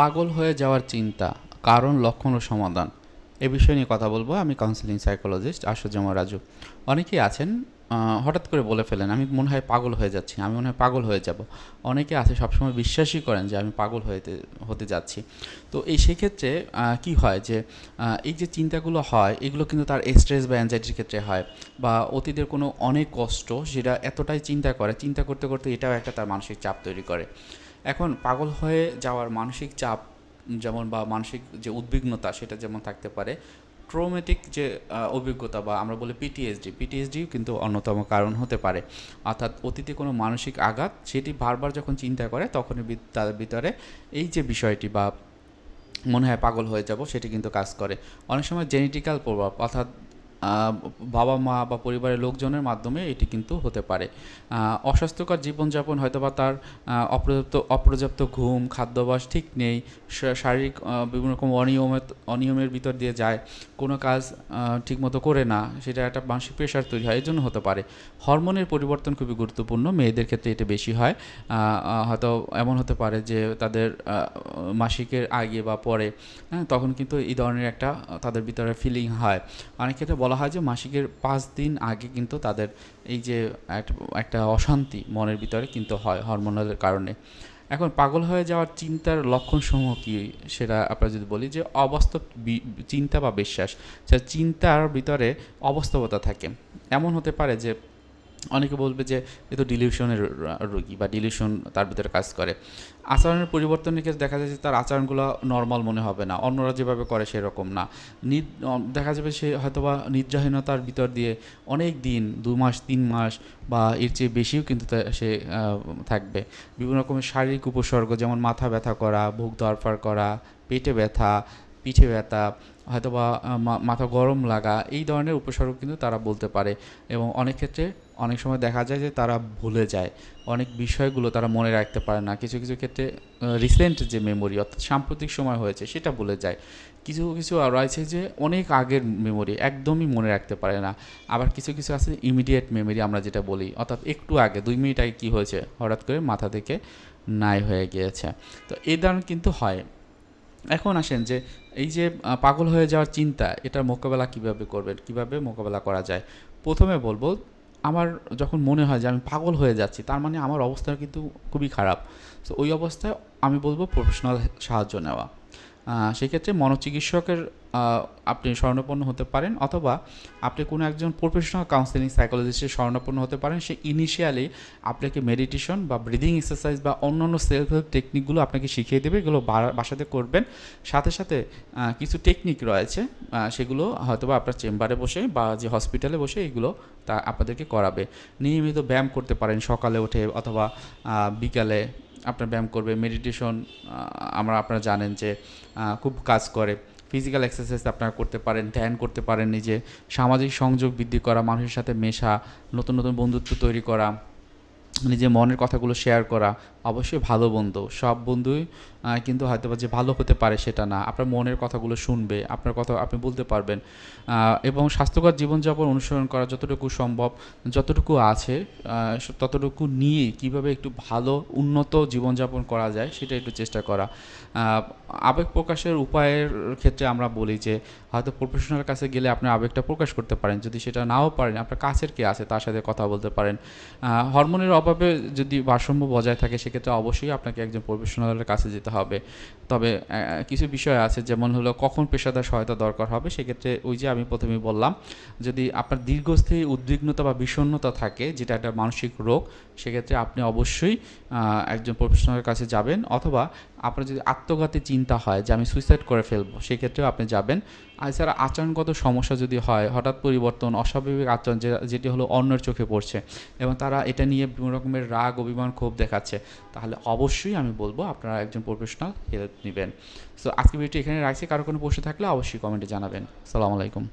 পাগল হয়ে যাওয়ার চিন্তা, কারণ, লক্ষণ ও সমাধান। এ বিষয় নিয়ে কথা বলব। আমি কাউন্সিলিং সাইকোলজিস্ট আশুজামা রাজু। অনেকেই আছেন হঠাৎ করে বলে ফেলেন, আমি মনে হয় পাগল হয়ে যাচ্ছি, আমি মনে হয় পাগল হয়ে যাব। অনেকে আছে, সবসময় বিশ্বাসই করেন যে, আমি পাগল হতে হতে যাচ্ছি। তো এই সেক্ষেত্রে কি হয় যে এই যে চিন্তাগুলো হয়, এগুলো কিন্তু তার স্ট্রেস বা অ্যাংজাইটির ক্ষেত্রে হয় বা অতীতের কোনো অনেক কষ্ট, সেটা এতটাই চিন্তা করে, চিন্তা করতে করতে এটাও একটা তার মানসিক চাপ তৈরি করে। এখন পাগল হয়ে যাওয়ার মানসিক চাপ যেমন বা মানসিক যে উদ্বিগ্নতা সেটা যেমন থাকতে পারে ট্রোমেটিক যে অভিজ্ঞতা বা আমরা বলি পিটিএসডি পিটিএসডিও কিন্তু অন্যতম কারণ হতে পারে। অর্থাৎ অতীতে কোনো মানসিক আঘাত সেটি বারবার যখন চিন্তা করে তখনই তার ভিতরে এই যে বিষয়টি বা মনে হয় পাগল হয়ে যাব সেটি কিন্তু কাজ করে। অনেক সময় জেনেটিক্যাল প্রভাব অর্থাৎ বাবা মা বা পরিবারের লোকজনের মাধ্যমে এটি কিন্তু হতে পারে। অস্বাস্থ্যকর জীবনযাপন হয়তো বা তার অপর্যাপ্ত অপর্যাপ্ত ঘুম, খাদ্যাভ্যাস ঠিক নেই শারীরিক বিভিন্ন রকম অনিয়মের অনিয়মের ভিতর দিয়ে যায়, কোনো কাজ ঠিকমতো করে না, সেটা একটা মানসিক প্রেশার তৈরি হয় এই জন্য হতে পারে। হরমোনের পরিবর্তন খুবই গুরুত্বপূর্ণ, মেয়েদের ক্ষেত্রে এটা বেশি হয়। হয়তো এমন হতে পারে যে তাদের মাসিকের আগে বা পরে হ্যাঁ তখন কিন্তু এই ধরনের একটা, তাদের ভিতরে ফিলিং হয়। অনেক ক্ষেত্রে বলা হয় যে মাসিকের পাঁচ দিন আগে কিন্তু তাদের এই যে একটা- অশান্তি মনের ভিতরে কিন্তু হয় হরমোনালের কারণে। এখন পাগল হয়ে যাওয়ার চিন্তার লক্ষণসমূহ কি? সেটা আপনারা যদি বলি যে অবাস্তব চিন্তা বা বিশ্বাস। সেটা চিন্তার ভিতরে অবাস্তবতা থাকে। এমন হতে পারে যে অনেকে বলবে যে এ তো ডিলিউশনের রোগী বা ডিলিউশন তার ভিতরে কাজ করে। আচরণের পরিবর্তনের ক্ষেত্রে দেখা যায় যে তার আচরণগুলো নর্মাল মনে হবে না, অন্যরা যেভাবে করে সেরকম না। নিদ দেখা যাবে সে হয়তোবা নিদ্রাহীনতার ভিতর দিয়ে অনেক দিন, দু মাস, তিন মাস বা এর চেয়ে বেশিও কিন্তু সে থাকবে। বিভিন্ন রকমের শারীরিক উপসর্গ যেমন মাথা ব্যথা করা, বুক দরফার করা, পেটে ব্যথা, পিঠে ব্যথা, হয়তোবা মাথা গরম লাগা, এই ধরনের উপসর্গ কিন্তু তারা বলতে পারে। এবং অনেক ক্ষেত্রে অনেক সময় দেখা যায় যে তারা ভুলে যায়। অনেক বিষয়গুলো তারা মনে রাখতে পারে না। কিছু কিছু ক্ষেত্রে রিসেন্ট যে মেমোরি অর্থাৎ সাম্প্রতিক সময় হয়েছে, সেটা ভুলে যায়। কিছু কিছু রয়েছে যে অনেক আগের মেমোরি একদমই মনে রাখতে পারে না। আবার কিছু কিছু আছে ইমিডিয়েট মেমোরি আমরা যেটা বলি। অর্থাৎ একটু আগে, দুই মিনিট আগে কী হয়েছে? হঠাৎ করে মাথা থেকে নাই হয়ে গিয়েছে। তো এই ধরনের কিন্তু হয়। এখন আসেন যে এই যে পাগল হয়ে যাওয়ার চিন্তা, এটার মোকাবেলা কীভাবে করবেন? কীভাবে মোকাবেলা করা যায়? প্রথমে বলব আমার যখন মনে হয় যে আমি পাগল হয়ে যাচ্ছি, তার মানে আমার অবস্থা কিন্তু খুবই খারাপ। তো ওই অবস্থায় আমি বলব প্রফেশনাল সাহায্য নেওয়া। সেক্ষেত্রে মনোচিকিৎসকের আপনি শরণাপন্ন হতে পারেন অথবা আপনি কোনো একজন প্রফেশনাল কাউন্সিলিং সাইকোলজিস্টের স্বর্ণপন্ন হতে পারেন। সে ইনিশিয়ালি আপনাকে মেডিটেশন বা ব্রিদিং এক্সারসাইজ বা অন্যান্য সেলফ হেল্প টেকনিকগুলো আপনাকে শিখিয়ে দেবে, এগুলো বাসাতে করবেন। সাথে সাথে কিছু টেকনিক রয়েছে সেগুলো হয়তোবা আপনার চেম্বারে বসে বা যে হসপিটালে বসে এগুলো তা আপনাদেরকে করাবে। নিয়মিত ব্যায়াম করতে পারেন সকালে উঠে অথবা বিকালে আপনার ব্যায়াম করবে। মেডিটেশন আমরা, আপনারা জানেন যে খুব কাজ করে। ফিজিক্যাল এক্সারসাইজ আপনারা করতে পারেন, ধ্যান করতে পারেন নিজে, সামাজিক সংযোগ বৃদ্ধি করা, মানুষের সাথে মেশা, নতুন নতুন বন্ধুত্ব তৈরি করা। নিজের মনের কথাগুলো শেয়ার করা, অবশ্যই ভালো বন্ধু। সব বন্ধুই কিন্তু হয়তো যে ভালো হতে পারে সেটা না। আপনার মনের কথাগুলো শুনবে, আপনার কথা আপনি বলতে পারবেন। এবং স্বাস্থ্যকর জীবনযাপন অনুসরণ করা যতটুকু সম্ভব, যতটুকু আছে ততটুকু নিয়ে কীভাবে একটু ভালো, উন্নত জীবনযাপন করা যায় সেটা একটু চেষ্টা করা। আবেগ প্রকাশের উপায়ের ক্ষেত্রে আমরা বলি যে, হয়তো প্রফেশনাল কাছে গেলে আপনি আবেগটা প্রকাশ করতে পারেন। যদি সেটা নাও পারেন, আপনার কাছের কে আছে তার সাথে কথা বলতে পারেন। হরমোনের অভাবে যদি ভারসাম্য বজায় থাকে, সেক্ষেত্রে অবশ্যই আপনাকে একজন প্রফেশনালের কাছে যেতে হবে। তবে কিছু বিষয় আছে, যেমন হলো কখন পেশাদার সহায়তা দরকার হবে, সেক্ষেত্রে ওই যে আমি প্রথমে বললাম, যদি আপনার দীর্ঘস্থায়ী উদ্বিগ্নতা বা বিষণ্ণতা থাকে, যেটা একটা মানসিক রোগ, সেক্ষেত্রে আপনি অবশ্যই একজন প্রফেশনালের কাছে যাবেন। অথবা আপনার যদি আত্মঘাতী চিন্তা হয়, যে আমি সুইসাইড করে ফেলব, সেক্ষেত্রেও আপনি যাবেন। এছাড়া আচরণগত সমস্যা যদি হয়, হঠাৎ পরিবর্তন, অস্বাভাবিক আচরণ যেটি হলো অন্যের চোখে পড়ছে, এবং তারা এটা নিয়ে বিভিন্ন রকমের রাগ, অভিমান, ক্ষোভ দেখাচ্ছে। তাহলে অবশ্যই আমি বলব আপনারা একজন প্রফেশনাল হেল্প নেবেন। সো আজকে ভিডিওটি এখানে রাখছি। কারও কোনো প্রশ্ন থাকলে অবশ্যই কমেন্টে জানাবেন। সালাম আলাইকুম।